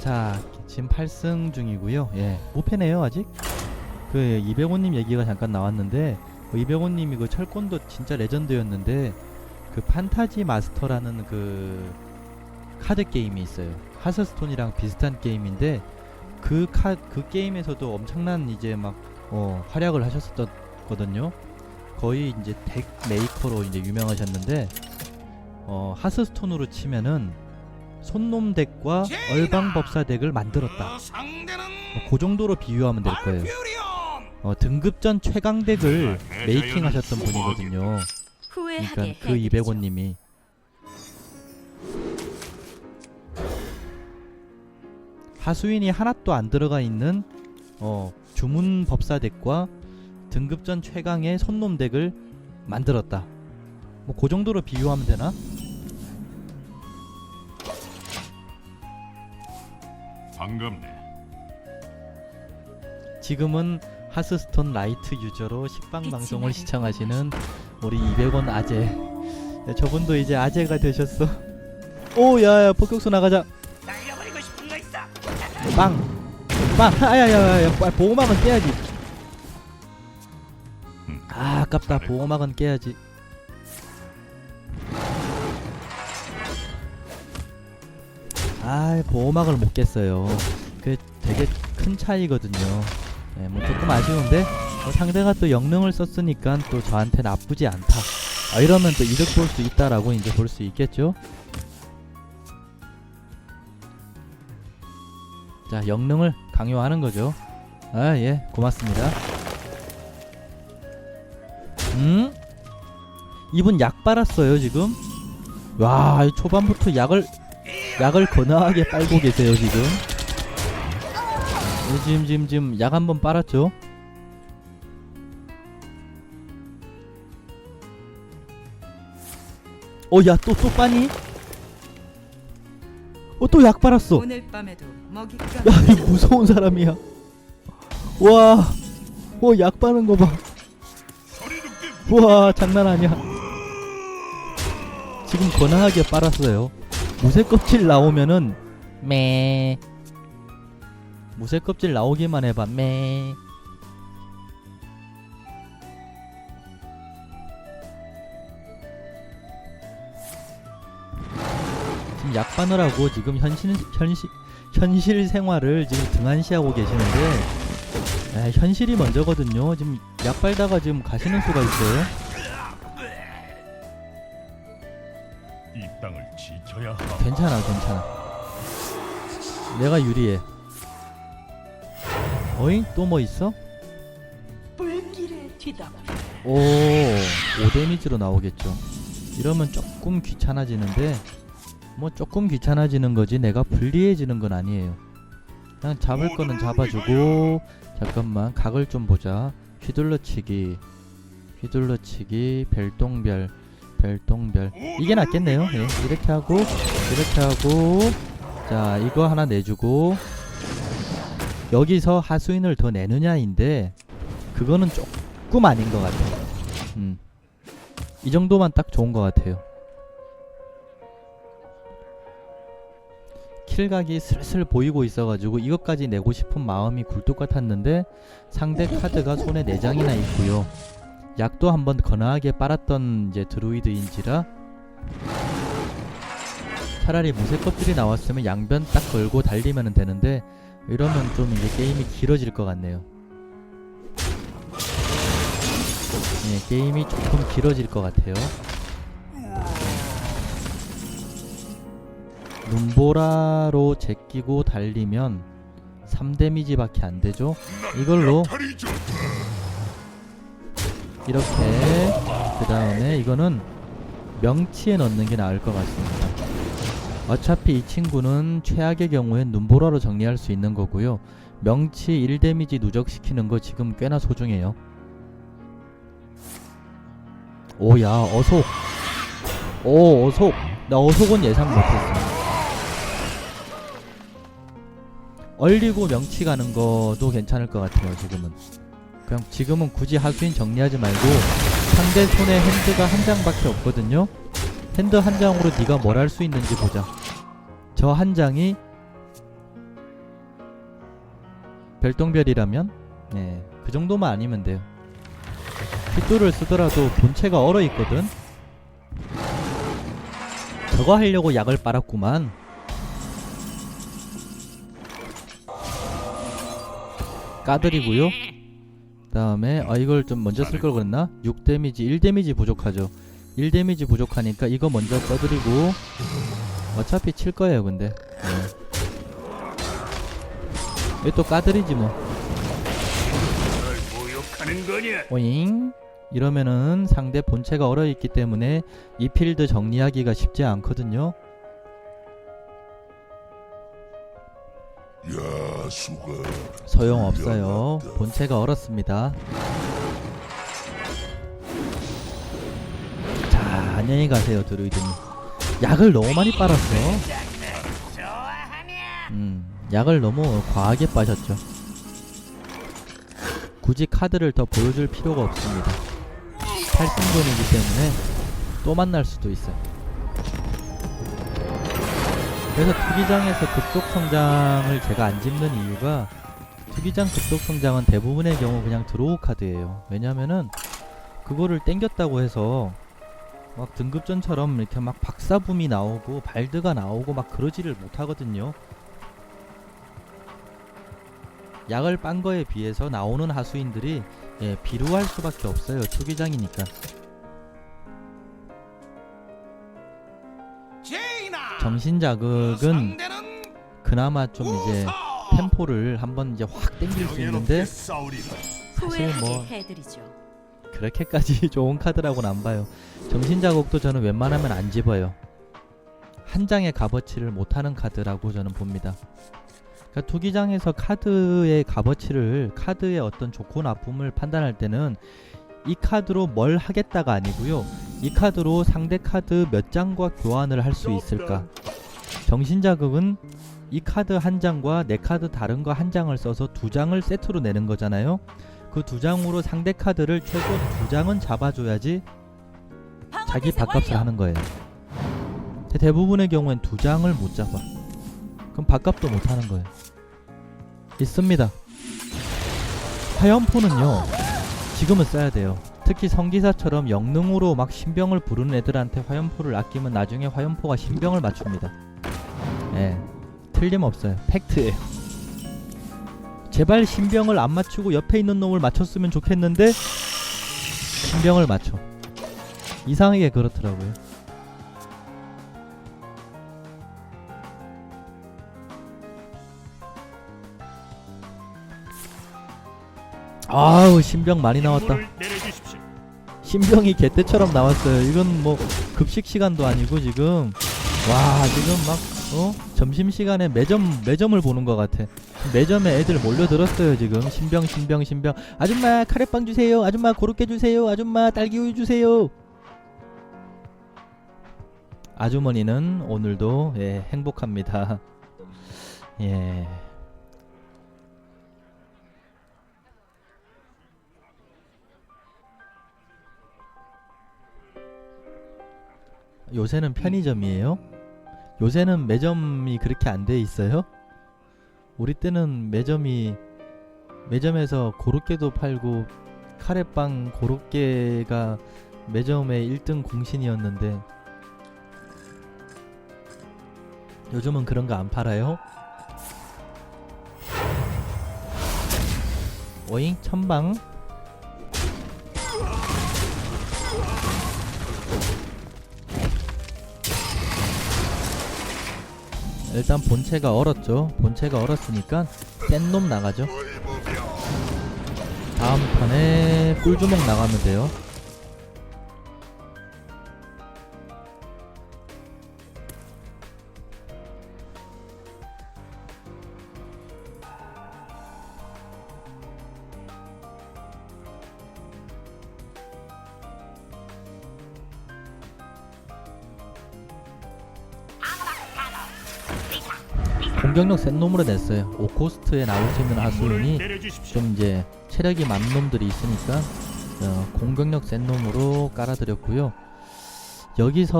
자, 지금 8승 중이고요. 예, 무패네요 아직. 그 이백호님 얘기가 잠깐 나왔는데 그 이백호님이 그 철권도 진짜 레전드였는데 그 판타지 마스터라는 그 카드 게임이 있어요. 하스스톤이랑 비슷한 게임인데 그 카 그 게임에서도 엄청난 이제 막 어, 활약을 하셨었거든요. 거의 이제 덱 메이커로 이제 유명하셨는데 어, 하스스톤으로 치면은 손놈 덱과 얼방법사 덱을 만들었다. 상대는 뭐그 정도로 비유하면 될 거예요. 어, 등급전 최강 덱을 메이킹하셨던 분이거든요. 그러니까 그 해드리죠. 200원님이 하수인이 하나도 안 들어가 있는 어, 주문 법사 덱과 등급전 최강의 손놈 덱을 만들었다. 뭐 그 정도로 비유하면 되나? 반갑네. 지금은 하스스톤 라이트 유저로 식빵 방송을 시청하시는 우리 200원 아재. 야, 저분도 이제 아재가 되셨어. 오, 야야, 폭격수 나가자. 날려버리고 싶은 거 있어. 빵! 빵! 아야야야, 보호막은 깨야지. 음, 아, 아깝다. 보호막은 깨야지. 아, 보호막을 못 깼어요. 그 되게 큰 차이거든요. 네, 뭐 조금 아쉬운데 뭐 상대가 또 영능을 썼으니까 또 저한테 나쁘지 않다. 아, 이러면 또 이득 볼 수 있다라고 이제 볼 수 있겠죠. 자, 영능을 강요하는 거죠. 아, 예, 고맙습니다. 음? 이분 약 빨았어요, 지금? 와, 이 초반부터 약을, 약을 거나하게 빨고 계세요, 지금. 예, 지금, 지금, 지금 약 한 번 빨았죠? 어, 야, 또, 또 빠니? 어, 또 약 빨았어. 오늘 밤에도 먹잇감 야, 이 무서운 사람이야. 와, 어, 약 빠는 거 봐. 우와, 장난 아니야. 지금 권하게 빨았어요. 무쇠 껍질 나오면은 매. 무쇠 껍질 나오기만 해봐 매. 지금 약 바느라고 지금 현실 현실 현실 생활을 지금 등한시하고 계시는데 아, 현실이 먼저거든요. 지금 약 빨다가 지금 가시는 수가 있어요. 괜찮아, 괜찮아. 내가 유리해. 어잉? 또 뭐 있어? 오, 5 데미지로 나오겠죠. 이러면 조금 귀찮아지는데, 뭐 조금 귀찮아지는 거지, 내가 불리해지는 건 아니에요. 그냥 잡을 거는 잡아주고, 잠깐만, 각을 좀 보자. 휘둘러치기, 휘둘러치기, 별똥별, 별똥별. 이게 낫겠네요. 예, 이렇게 하고, 이렇게 하고, 자, 이거 하나 내주고, 여기서 하수인을 더 내느냐인데, 그거는 조금 아닌 것 같아요. 음. 이 정도만 딱 좋은 것 같아요. 킬각이 슬슬 보이고 있어가지고 이것까지 내고 싶은 마음이 굴뚝 같았는데 상대 카드가 손에 4장이나 있고요. 약도 한번 거나하게 빨았던 이제 드루이드인지라 차라리 무쇠 껍질이 나왔으면 양변 딱 걸고 달리면 되는데 이러면 좀 이제 게임이 길어질 것 같네요. 예, 게임이 조금 길어질 것 같아요. 눈보라로 제끼고 달리면 3데미지밖에 안 되죠. 이걸로 이렇게 그 다음에 이거는 명치에 넣는 게 나을 것 같습니다. 어차피 이 친구는 최악의 경우엔 눈보라로 정리할 수 있는 거고요. 명치 1데미지 누적시키는 거 지금 꽤나 소중해요. 오야 어속 오 어속 나 어속은 예상 못했어 얼리고 명치 가는 거도 괜찮을 것 같아요 지금은 그냥 지금은 굳이 하수인 정리하지 말고 상대 손에 핸드가 한 장밖에 없거든요 핸드 한 장으로 네가 뭘 할 수 있는지 보자 저 한 장이 별똥별이라면 네, 그 정도만 아니면 돼요. 핏돌을 쓰더라도 본체가 얼어 있거든. 저거 하려고 약을 빨았구만. 까드리고요. 그다음에 아 이걸 좀 먼저 쓸 걸 그랬나? 6 데미지, 1 데미지 부족하죠. 1 데미지 부족하니까 이거 먼저 써드리고 어차피 칠 거예요, 근데. 네. 왜또 까드리지 뭐. 오잉 이러면은 상대 본체가 얼어있기 때문에 이 필드 정리하기가 쉽지 않거든요 소용없어요. 본체가 얼었습니다. 자 안녕히 가세요 드루이드님. 약을 너무 많이 빨았어? 음 약을 너무 과하게 빠셨죠. 굳이 카드를 더 보여줄 필요가 없습니다. 8승전이기 때문에 또 만날 수도 있어요 그래서 투기장에서 급속 성장을 제가 안 짚는 이유가 투기장 급속 성장은 대부분의 경우 그냥 드로우 카드예요 왜냐면은 그거를 땡겼다고 해서 막 등급전처럼 이렇게 막 박사붐이 나오고 발드가 나오고 막 그러지를 못하거든요 약을 빤 거에 비해서 나오는 하수인들이 예, 비루할 수밖에 없어요. 투기장이니까. 정신 자극은 그나마 좀 이제 템포를 한번 이제 확 땡길 수 있는데. 사실 뭐. 그렇게까지 좋은 카드라고는 안 봐요. 정신 자극도 저는 웬만하면 안 집어요. 한 장의 값어치를 못하는 카드라고 저는 봅니다. 그러니까 투기장에서 카드의 값어치를 카드의 어떤 좋고 나쁨을 판단할 때는 이 카드로 뭘 하겠다가 아니고요. 이 카드로 상대 카드 몇 장과 교환을 할 수 있을까? 정신 자극은 이 카드 한 장과 내 카드 다른 거 한 장을 써서 두 장을 세트로 내는 거잖아요. 그 두 장으로 상대 카드를 최소 두 장은 잡아줘야지 자기 밥값을 하는 거예요. 대부분의 경우엔 두 장을 못 잡아. 그럼 밥값도 못 하는 거예요. 있습니다. 화염포는요. 지금은 써야 돼요. 특히 성기사처럼 영능으로 막 신병을 부르는 애들한테 화염포를 아끼면 나중에 화염포가 신병을 맞춥니다. 예. 틀림없어요. 팩트예요. 제발 신병을 안 맞추고 옆에 있는 놈을 맞췄으면 좋겠는데 신병을 맞춰. 이상하게 그렇더라고요. 아우 신병 많이 나왔다. 신병이 개떼처럼 나왔어요. 이건 뭐 급식 시간도 아니고 지금 와 지금 막 어? 점심 시간에 매점 매점을 보는 것 같아. 매점에 애들 몰려들었어요 지금 신병 신병 신병. 아줌마 카레빵 주세요. 아줌마 고로케 주세요. 아줌마 딸기우유 주세요. 아주머니는 오늘도 예, 행복합니다. 예. 요새는 편의점이에요? 요새는 매점이 그렇게 안 돼 있어요? 우리 때는 매점이 매점에서 고로케도 팔고 카레빵 고로케가 매점의 1등 공신이었는데 요즘은 그런 거 안 팔아요? 오잉 천방 일단 본체가 얼었죠. 본체가 얼었으니까 센 놈 나가죠. 다음 판에 꿀주먹 나가면 돼요. 공격력 센 놈으로 냈어요. 5코스트에 나올 수 있는 내려주십시오. 좀 이제 체력이 많은 놈들이 있으니까 어, 공격력 센 놈으로 깔아드렸고요. 여기서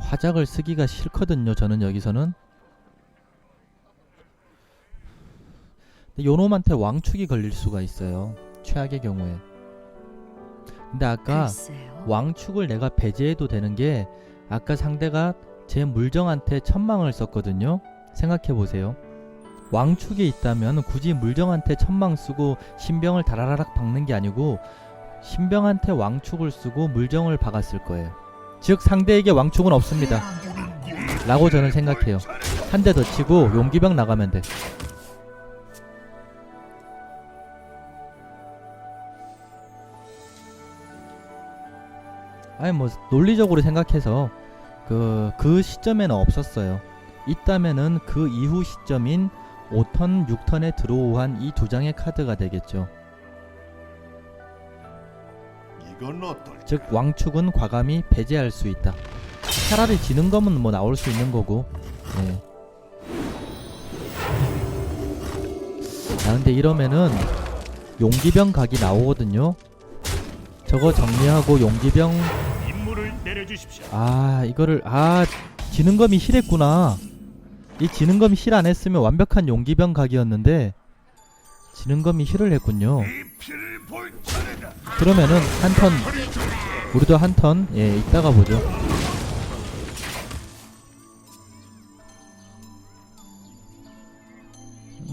화작을 쓰기가 싫거든요. 저는 여기서는 요놈한테 왕축이 걸릴 수가 있어요. 최악의 경우에. 근데 아까 글쎄요. 왕축을 내가 배제해도 되는 게 아까 상대가 제 물정한테 천망을 썼거든요. 생각해 보세요. 왕축이 있다면 굳이 물정한테 천망 쓰고 신병을 다라라락 박는 게 아니고 신병한테 왕축을 쓰고 물정을 박았을 거예요. 즉 상대에게 왕축은 없습니다. 라고 저는 생각해요. 한 대 더 치고 용기병 나가면 돼. 아니 뭐 논리적으로 생각해서 그, 그 시점에는 없었어요. 있다면은 그 이후 시점인 5턴, 6턴에 드로우한 이 두 장의 카드가 되겠죠. 즉 왕축은 과감히 배제할 수 있다. 차라리 지는 검은 뭐 나올 수 있는 거고. 네. 아 근데 이러면은 용기병 각이 나오거든요. 저거 정리하고 용기병 아 이거를 아 지능검이 힐했구나. 이 지능검이 힐 안 했으면 완벽한 용기병 각이었는데 지능검이 힐을 했군요. 그러면은 한 턴 우리도 한 턴 예 이따가 보죠.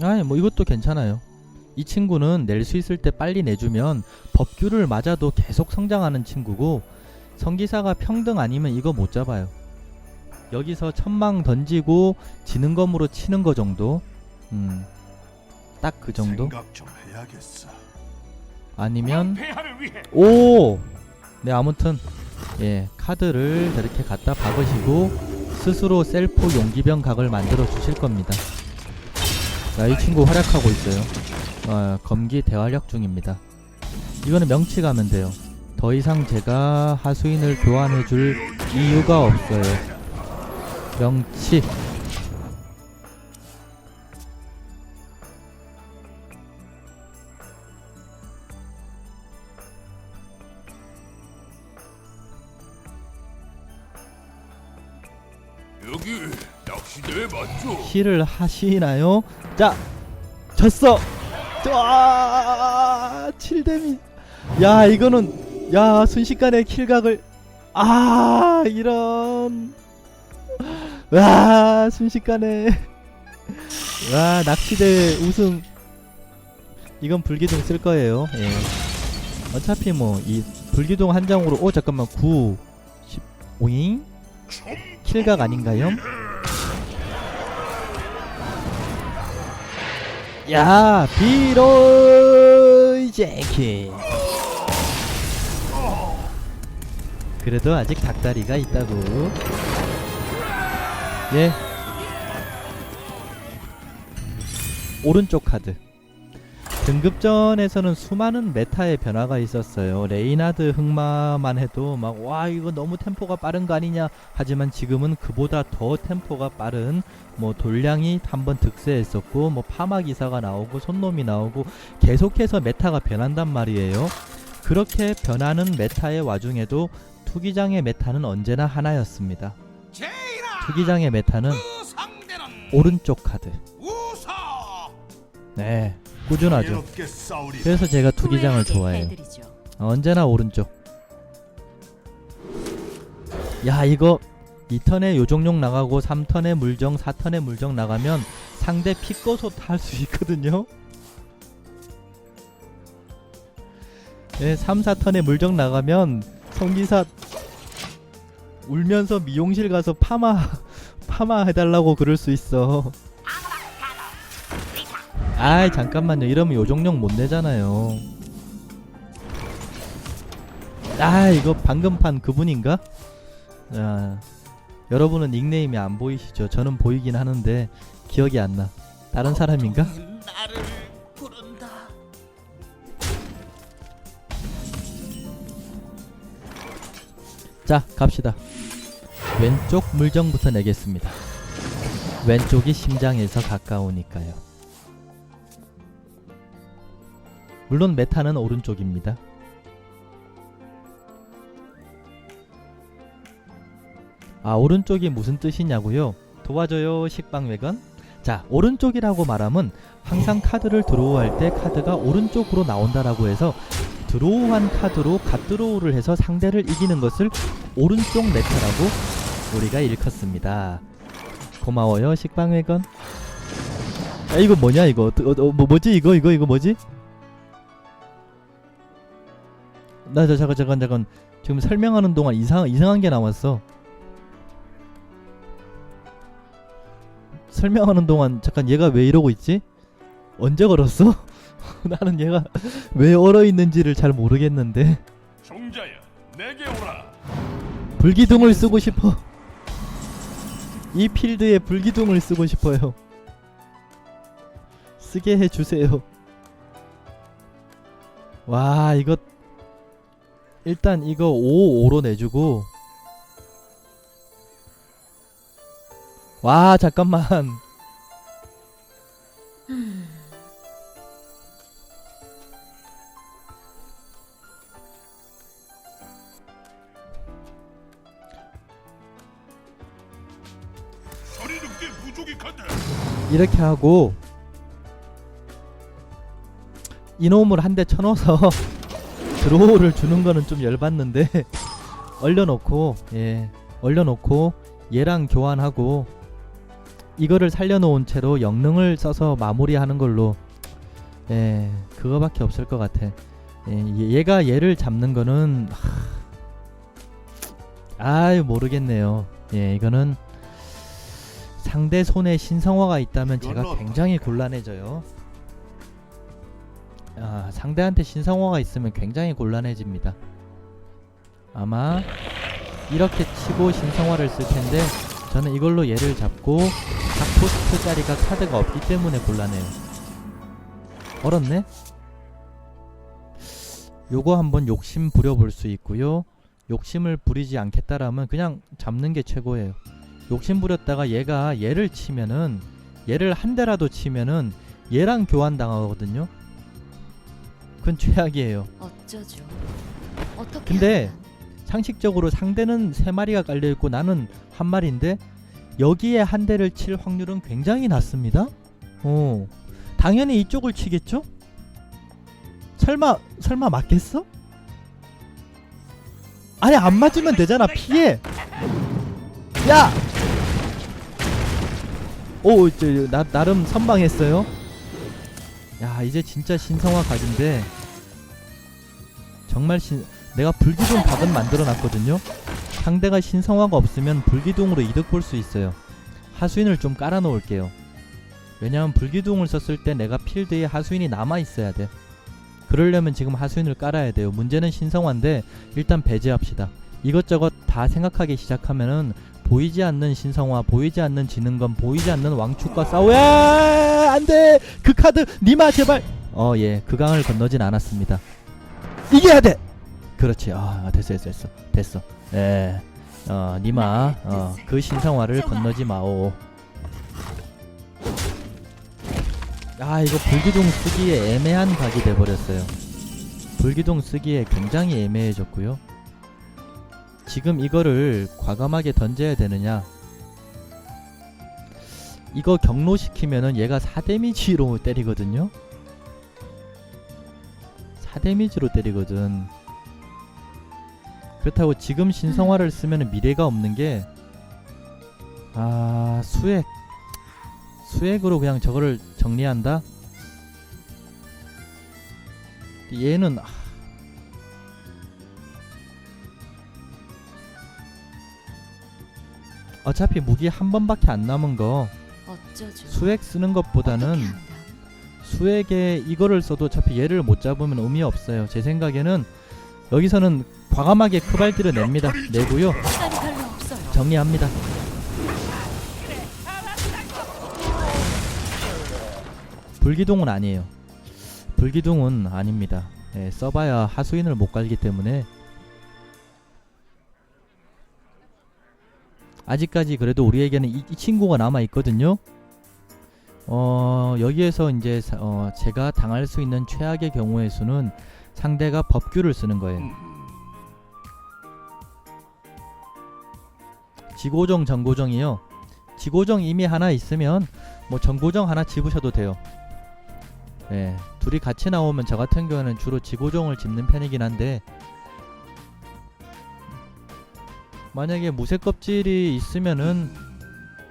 아니 뭐 이것도 괜찮아요. 이 친구는 낼 수 있을 때 빨리 내주면 법규를 맞아도 계속 성장하는 친구고 성기사가 평등 아니면 이거 못 잡아요 여기서 천망 던지고 지능검으로 치는 거 정도 음 딱 그 정도 생각 좀 해야겠어. 아니면 오! 네, 아무튼, 예, 카드를 저렇게 갖다 박으시고, 스스로 셀프 용기병 각을 만들어 주실 겁니다. 자, 이 친구 활약하고 있어요. 어, 검기 대활약 중입니다. 이거는 명치 가면 돼요. 더 이상 제가 하수인을 교환해 줄 이유가 없어요. 명치. 여기 낚시대 맞죠? 힐을 하시나요? 자, 졌어. 와, 7데미. 야, 이거는 야 순식간에 킬각을 아 이런. 와, 순식간에 와 낚시대 우승. 이건 불기둥 쓸 거예요. 예. 어차피 뭐 이 불기둥 한 장으로 오 잠깐만 9 10 오잉 킬각 아닌가요? 야 비로이 쟁 그래도 아직 닭다리가 있다고. 예. 오른쪽 카드. 등급전에서는 수많은 메타의 변화가 있었어요. 레이나드 흑마만 해도 막 와 이거 너무 템포가 빠른 거 아니냐. 하지만 지금은 그보다 더 템포가 빠른 뭐 돌량이 한번 득세했었고 뭐 파마 기사가 나오고 손놈이 나오고 계속해서 메타가 변한단 말이에요. 그렇게 변하는 메타의 와중에도 투기장의 메타는 언제나 하나였습니다. 투기장의 메타는 그 오른쪽 카드. 네, 꾸준하죠. 그래서 제가 투기장을 좋아해요. 해드리죠. 언제나 오른쪽. 야 이거 2턴에 요정용 나가고 3턴에 물정 4턴에 물정 나가면 상대 피꺼솥 할 수 있거든요. 네, 3, 4턴에 물정 나가면 성기사 울면서 미용실 가서 파마 파마 해달라고 그럴 수 있어. 아이 잠깐만요. 이러면 요정용 못 내잖아요. 아 이거 방금 판 그분인가? 아, 여러분은 닉네임이 안 보이시죠? 저는 보이긴 하는데 기억이 안 나. 다른 사람인가? 자 갑시다. 왼쪽 물정부터 내겠습니다. 왼쪽이 심장에서 가까우니까요. 물론 메타는 오른쪽입니다. 아 오른쪽이 무슨 뜻이냐고요? 도와줘요 식빵 외건 자 오른쪽이라고 말하면 항상 카드를 드로우할 때 카드가 오른쪽으로 나온다라고 해서 드로우한 카드로 갓드로우를 해서 상대를 이기는 것을 오른쪽 메타라고 우리가 일컫습니다. 고마워요 식빵회건. 야 이거 뭐냐 이거 어, 어, 뭐 뭐지 이거 이거 이거 뭐지? 나 저 잠깐 잠깐 잠깐 지금 설명하는 동안 이상 이상한 게 나왔어. 설명하는 동안 잠깐 얘가 왜 이러고 있지? 언제 걸었어? 나는 얘가 왜 얼어 있는지를 잘 모르겠는데 종자야, 내게 오라. 불기둥을 쓰고 싶어. 이 필드에 불기둥을 쓰고 싶어요. 쓰게 해 주세요. 와, 이거 일단 이거 5 5로 내주고 와, 잠깐만. 이렇게 하고 이놈을 한 대 쳐넣어서 드로우를 주는 거는 좀 열받는데 얼려놓고 예 얼려놓고 얘랑 교환하고 이거를 살려놓은 채로 영능을 써서 마무리하는 걸로 예 그거밖에 없을 것 같아. 예 얘- 얘가 얘를 잡는 거는 하... 아유 모르겠네요. 예 이거는 상대 손에 신성화가 있다면 제가 굉장히 곤란해져요. 아, 상대한테 신성화가 있으면 굉장히 곤란해집니다. 아마 이렇게 치고 신성화를 쓸 텐데 저는 이걸로 얘를 잡고 각 포스트짜리가 카드가 없기 때문에 곤란해요. 얼었네? 요거 한번 욕심 부려볼 수 있고요. 욕심을 부리지 않겠다라면 그냥 잡는 게 최고예요. 욕심 부렸다가 얘가 얘를 치면은 얘를 한 대라도 치면은 얘랑 교환 당하거든요. 그건 최악이에요. 어쩌죠? 어떻게? 근데 하면? 상식적으로 상대는 세 마리가 깔려 있고 나는 한 마리인데 여기에 한 대를 칠 확률은 굉장히 낮습니다. 어. 당연히 이쪽을 치겠죠? 설마 설마 맞겠어? 아니 안 맞으면 되잖아. 피해. 야. 오, 저, 나 나름 선방했어요. 야, 이제 진짜 신성화 각인데 정말 신 내가 불기둥 각은 만들어 놨거든요. 상대가 신성화가 없으면 불기둥으로 이득 볼 수 있어요. 하수인을 좀 깔아 놓을게요. 왜냐면 불기둥을 썼을 때 내가 필드에 하수인이 남아 있어야 돼. 그러려면 지금 하수인을 깔아야 돼요. 문제는 신성화인데 일단 배제합시다. 이것저것 다 생각하기 시작하면은 보이지 않는 신성화, 보이지 않는 지능검, 보이지 않는 왕축과 싸워야 안돼. 그 카드 니마 제발. 어 예, 그 강을 건너진 않았습니다. 이겨야 돼. 그렇지. 아 됐어 됐어 됐어 됐어. 예. 어 니마 어 그 신성화를 건너지 마오. 아 이거 불기둥 쓰기에 애매한 각이 돼버렸어요. 불기둥 쓰기에 굉장히 애매해졌고요. 지금 이거를 과감하게 던져야 되느냐? 이거 경로시키면은 얘가 4데미지로 때리거든요. 4데미지로 때리거든. 그렇다고 지금 신성화를 쓰면은 미래가 없는 게, 아, 수액. 수액으로 그냥 저거를 정리한다? 얘는, 어차피 무기 한 번밖에 안 남은 거 어쩌죠? 수액 쓰는 것보다는 어떻게 한다? 수액에 이거를 써도 어차피 얘를 못 잡으면 의미 없어요. 제 생각에는 여기서는 과감하게 크발디를 냅니다. 내고요. 시간이 별로 없어요. 정리합니다. 불기둥은 아니에요. 불기둥은 아닙니다. 예, 써봐야 하수인을 못 갈기 때문에 아직까지 그래도 우리에게는 이, 이 친구가 남아 있거든요. 어 여기에서 이제 사- 어, 제가 당할 수 있는 최악의 경우의 수는 상대가 법규를 쓰는 거예요. 지고정 정고정이요. 지고정 이미 하나 있으면 뭐 정고정 하나 집으셔도 돼요. 예, 둘이 같이 나오면 저 같은 경우는 주로 지고정을 집는 편이긴 한데 만약에 무쇠 껍질이 있으면은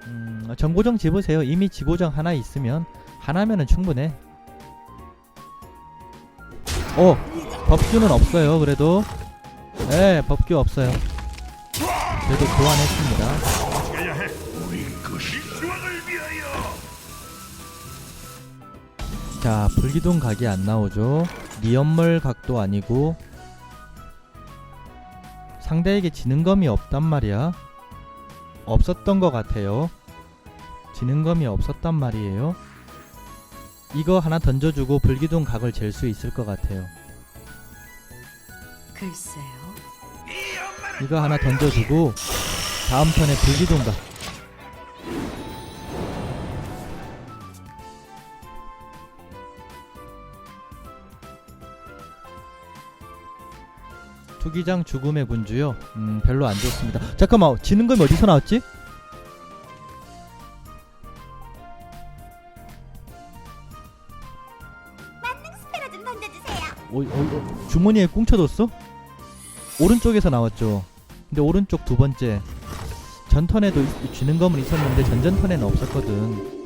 음, 정고정 집으세요. 이미 지고정 하나 있으면 하나면은 충분해. 어, 법규는 없어요. 그래도 예, 법규 없어요. 그래도 교환했습니다. 위하여. 자, 불기둥 각이 안 나오죠. 니엄멀 각도 아니고 상대에게 지능검이 없단 말이야. 없었던 것 같아요. 지능검이 없었단 말이에요. 이거 하나 던져주고 불기둥 각을 잴 수 있을 것 같아요. 글쎄요. 이거 하나 던져주고 다음 턴에 불기둥 각. 투기장 죽음의 군주요. 음 별로 안 좋습니다. 잠깐만 지능검이 어디서 나왔지? 좀 던져주세요. 어, 어, 어, 주머니에 꽁쳐뒀어? 오른쪽에서 나왔죠. 근데 오른쪽 두 번째 전턴에도 있- 지능검은 있었는데 전전턴에는 없었거든.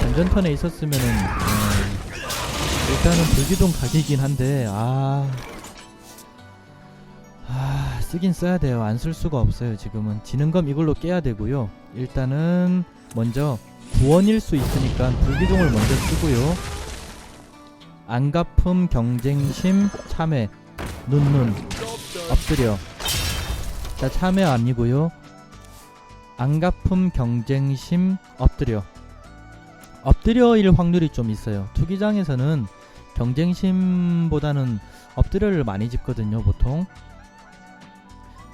전전턴에 있었으면은 어, 일단은 불기둥 각이긴 한데 아, 아 쓰긴 써야 돼요. 안 쓸 수가 없어요. 지금은 지능검 이걸로 깨야 되고요. 일단은 먼저 구원일 수 있으니까 불기둥을 먼저 쓰고요. 안 갚음 경쟁심 참회 눈눈 엎드려 자 참회 아니고요 안 갚음 경쟁심 엎드려 엎드려일 확률이 좀 있어요 투기장에서는 경쟁심보다는 엎드려를 많이 집거든요 보통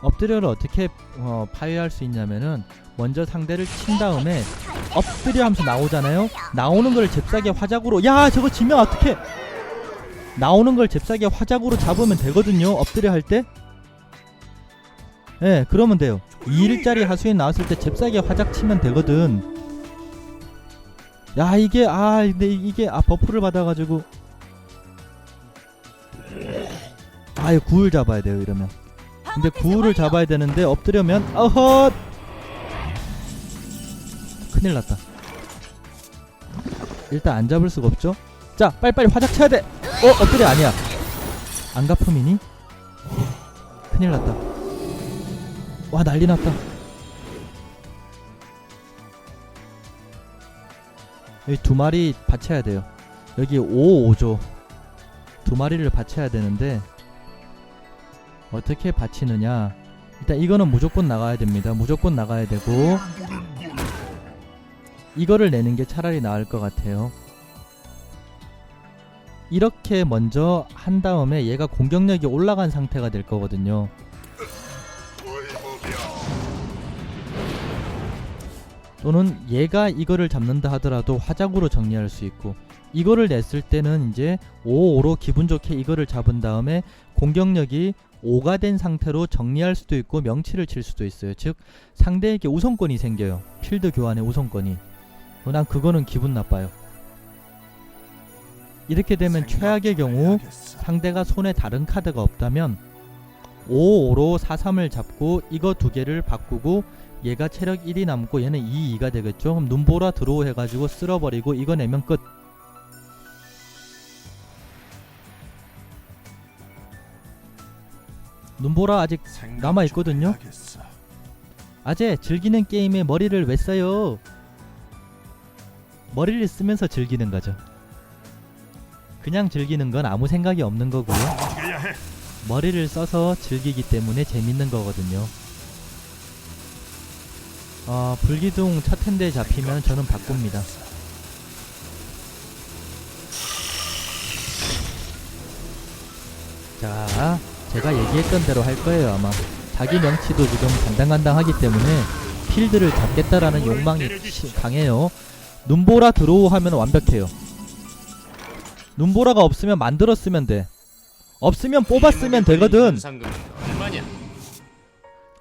엎드려를 어떻게 어, 파괴할 수 있냐면은 먼저 상대를 친 다음에 엎드려 하면서 나오잖아요 나오는 걸 잽싸게 화작으로 야 저거 지면 어떡해 나오는 걸 잽싸게 화작으로 잡으면 되거든요. 엎드려 할 때. 예, 그러면 돼요. 2일짜리 하수인 나왔을 때 잽싸게 화작 치면 되거든. 야, 이게 아, 근데 이게 아 버프를 받아 가지고 아, 이거 구울 잡아야 돼요, 이러면. 근데 구울을 잡아야 되는데 엎드려면 어헛 큰일 났다. 일단 안 잡을 수가 없죠. 자, 빨리빨리 화작 쳐야 돼. 어, 엎드려 아니야. 안가품이니? 큰일 났다. 와, 난리 났다. 여기 두 마리 받쳐야 돼요. 여기 5, 5조. 두 마리를 받쳐야 되는데, 어떻게 받치느냐. 일단 이거는 무조건 나가야 됩니다. 무조건 나가야 되고, 이거를 내는 게 차라리 나을 것 같아요. 이렇게 먼저 한 다음에 얘가 공격력이 올라간 상태가 될 거거든요. 또는 얘가 이거를 잡는다 하더라도 화작으로 정리할 수 있고 이거를 냈을 때는 이제 5, 5로 기분 좋게 이거를 잡은 다음에 공격력이 5가 된 상태로 정리할 수도 있고 명치를 칠 수도 있어요. 즉 상대에게 우선권이 생겨요. 필드 교환의 우선권이. 어, 난 그거는 기분 나빠요. 이렇게 되면 최악의 경우. 상대가 손에 다른 카드가 없다면 5, 5로 4, 3을 잡고 이거 두 개를 바꾸고 얘가 체력 1이 남고 얘는 2, 2가 되겠죠. 그럼 눈보라 드로우 해가지고 쓸어버리고 이거 내면 끝. 눈보라 아직 남아 좀 있거든요. 아재 즐기는 게임에 머리를 왜 써요? 머리를 쓰면서 즐기는 거죠. 그냥 즐기는 건 아무 생각이 없는 거고요. 머리를 써서 즐기기 때문에 재밌는 거거든요. 어, 불기둥 첫 텐데 잡히면 저는 바꿉니다. 자, 제가 얘기했던 대로 할 거예요, 아마. 자기 명치도 지금 간당간당하기 때문에 필드를 잡겠다라는 욕망이 시- 강해요. 눈보라 드로우 하면 완벽해요. 눈보라가 없으면 만들었으면 돼. 없으면 뽑았으면 되거든.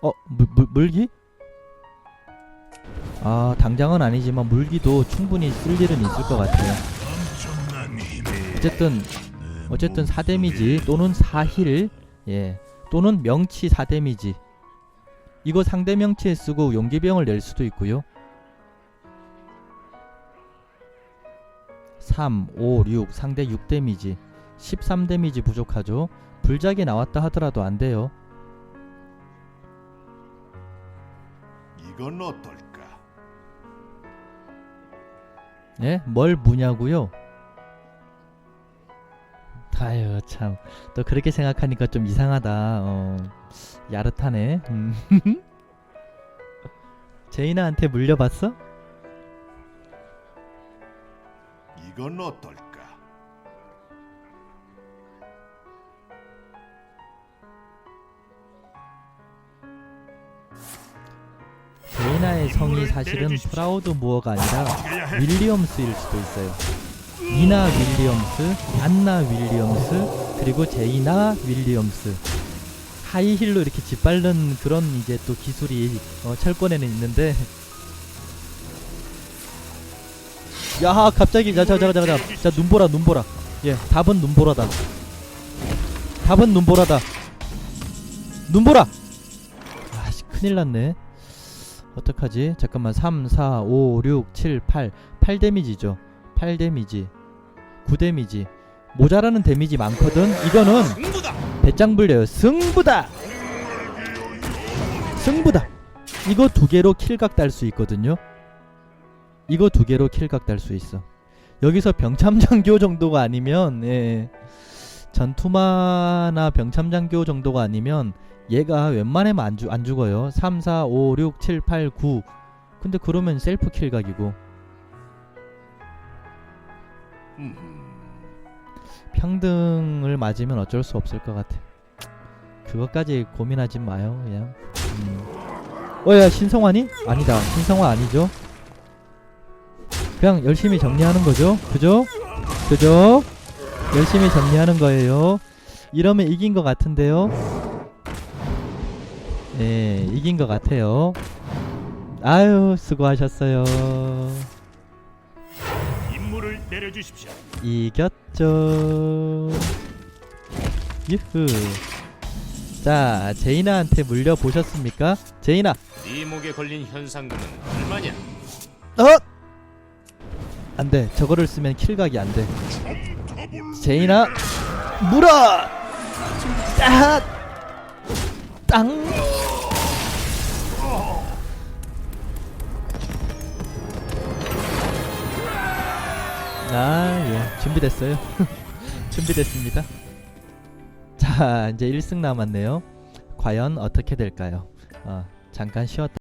어, 물, 물, 물기? 아 당장은 아니지만 물기도 충분히 쓸 일은 있을 것 같아요 어쨌든 어쨌든 4데미지 또는 4힐 예 또는 명치 4데미지 이거 상대 명치에 쓰고 용기병을 낼 수도 있고요 3, 5, 6 상대 6 데미지 13 데미지 부족하죠 불작이 나왔다 하더라도 안 돼요 이건 어떨까? 예? 뭘 무냐고요? 아유 참 또 그렇게 생각하니까 좀 이상하다 어 야릇하네 음. 제이나한테 물려봤어? 이건 어떨까? 제이나의 성이 사실은 프라우드 무어가 아니라 윌리엄스일 수도 있어요 니나 윌리엄스, 안나 윌리엄스, 그리고 제이나 윌리엄스. 하이힐로 이렇게 짓밟는 그런 이제 또 기술이 어, 철권에는 있는데. 야 갑자기 자자자자자 눈보라 눈보라. 예 답은 눈보라다. 답은 눈보라다. 눈보라! 아씨 큰일났네. 어떡하지? 잠깐만 3 4 5 6 7 8 8 데미지죠. 8 데미지 9 데미지. 모자라는 데미지 많거든. 이거는 배짱 불려요. 승부다! 승부다! 이거 두 개로 킬각 딸 수 있거든요. 이거 두 개로 킬각 딸 수 있어. 여기서 병참장교 정도가 아니면 예, 전투마나 병참장교 정도가 아니면 얘가 웬만하면 안, 죽, 안 죽어요. 3, 4, 5, 6, 7, 8, 9 근데 그러면 셀프 킬각이고 평등을 맞으면 어쩔 수 없을 것 같아. 그것까지 고민하지 마요, 그냥. 음. 어 야 신성환이? 아니다, 신성환 아니죠? 그냥 열심히 정리하는 거죠, 그죠? 그죠? 열심히 정리하는 거예요. 이러면 이긴 것 같은데요. 네, 이긴 것 같아요. 아유, 수고하셨어요. 내려주십시오. 이겼죠. 유후. 자, 제이나한테 물려 보셨습니까? 제이나. 네 목에 걸린 현상금은 얼마냐? 어? 안 돼. 저거를 쓰면 킬각이 안 돼. 제이나 물어. 딱. 땅. 아, 예. 준비됐어요. 준비됐습니다. 자, 이제 1승 남았네요. 과연 어떻게 될까요? 어, 잠깐 쉬었다.